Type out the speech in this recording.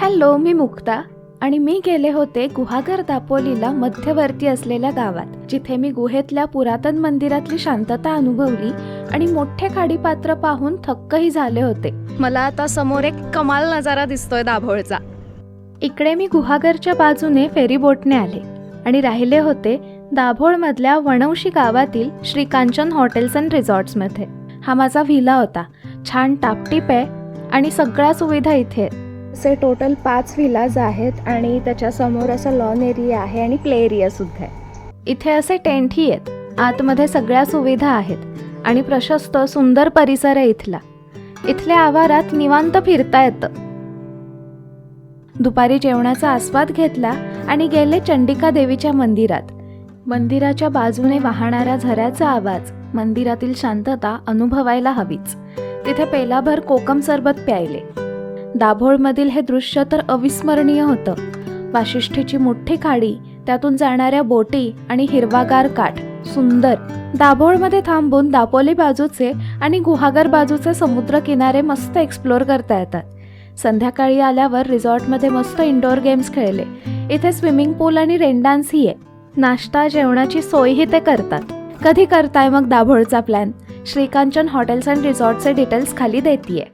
Hello मी मुक्ता आणि मी गेले होते गुहागर दापोलीला मध्यवर्ती असलेल्या गावात जिथे मी गुहेतल्या पुरातन मंदिरातली शांतता अनुभवली आणि मोठे खाडीपात्र पाहून थक्कही झाले होते. मला आता समोर एक कमाल नजारा दिसतोय दाभोळचा. इकडे मी गुहागरच्या बाजूने फेरीबोटने आले आणि राहिले होते दाभोळमधल्या वणवशी गावातील श्री कांचन हॉटेल्स अँड रिसॉर्ट्समध्ये. हा माझा व्हिला होता. छान टापटीप आहे आणि सगळ्या सुविधा इथे आहेत. असे टोटल पाच व्हिलाज आहेत आणि त्याच्यासमोर असं लॉन एरिया आहे आणि प्ले एरिया सुद्धा आहे. इथे असे टेंटही आहेत. आतमध्ये सगळ्या सुविधा आहेत. आणि प्रशस्त सुंदर परिसर आहे इथला. इथल्या आवारात निवांत फिरता येतं. दुपारी जेवणाचा आस्वाद घेतला आणि गेले चंडिका देवीच्या मंदिरात. मंदिराच्या बाजूने वाहणाऱ्या झऱ्याचा आवाज मंदिरातील शांतता अनुभवायला हवीच. तिथे पेलाभर कोकम सरबत प्यायले. दाभोळमधील हे दृश्य तर अविस्मरणीय होतं. वाशिष्ठीची मोठी खाडी त्यातून जाणाऱ्या बोटी आणि हिरवागार काठ सुंदर. दाभोळमध्ये थांबून दापोली बाजूचे आणि गुहागर बाजूचे समुद्र किनारे मस्त एक्सप्लोर करता येतात. संध्याकाळी आल्यावर रिसॉर्टमध्ये मस्त इंडोर गेम्स खेळले. इथे स्विमिंग पूल आणि रेन डान्सही आहे. नाश्ता जेवणाची सोयही ते करतात. कधी करताय मग दाभोळचा प्लॅन श्रीकांचन हॉटेल्स अँड रिसॉर्टचे डिटेल्स खाली देतीये.